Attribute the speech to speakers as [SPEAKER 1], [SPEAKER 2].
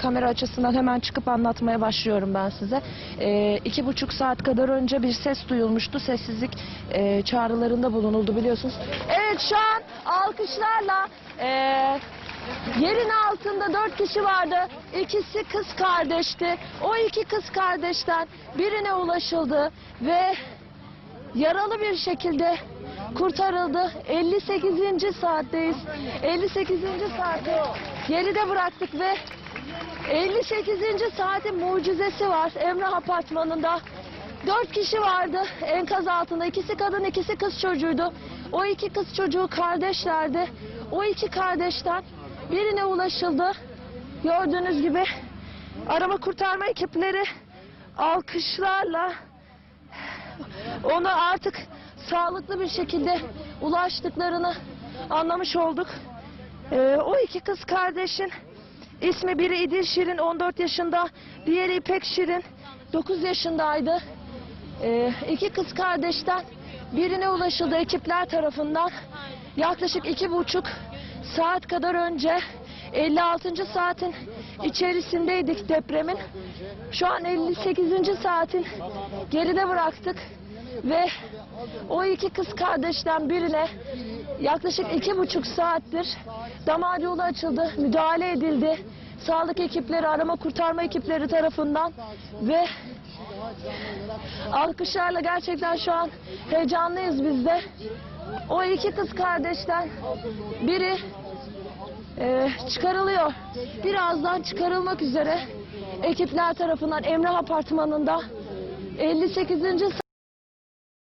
[SPEAKER 1] kamera açısından hemen çıkıp anlatmaya başlıyorum ben size. Ee, iki buçuk saat kadar önce bir ses duyulmuştu. Sessizlik e, çağrılarında bulunuldu biliyorsunuz. Evet şu an alkışlarla e, yerin altında dört kişi vardı. İkisi kız kardeşti. O iki kız kardeşten birine ulaşıldı ve yaralı bir şekilde kurtarıldı. 58. saatteyiz. 58. saati geride bıraktık ve 58. saatin mucizesi var Emrah Apartmanı'nda. Dört kişi vardı enkaz altında. İkisi kadın, ikisi kız çocuğuydu. O iki kız çocuğu kardeşlerdi. O iki kardeşten birine ulaşıldı. Gördüğünüz gibi arama kurtarma ekipleri alkışlarla ona artık sağlıklı bir şekilde ulaştıklarını anlamış olduk. Ee, o iki kız kardeşin ismi biri İdil Şirin 14 yaşında, diğeri İpek Şirin 9 yaşındaydı. Ee, iki kız kardeşten birine ulaşıldı ekipler tarafından. Yaklaşık iki buçuk saat kadar önce 56. saatin içerisindeydik depremin. Şu an 58. saatin geride bıraktık ve o iki kız kardeşten birine yaklaşık iki buçuk saattir damar yolu açıldı, müdahale edildi. Sağlık ekipleri, arama kurtarma ekipleri tarafından ve alkışlarla gerçekten şu an heyecanlıyız biz de. O iki kız kardeşten biri e, çıkarılıyor. Birazdan çıkarılmak üzere ekipler tarafından Emrah Apartmanı'nda 58.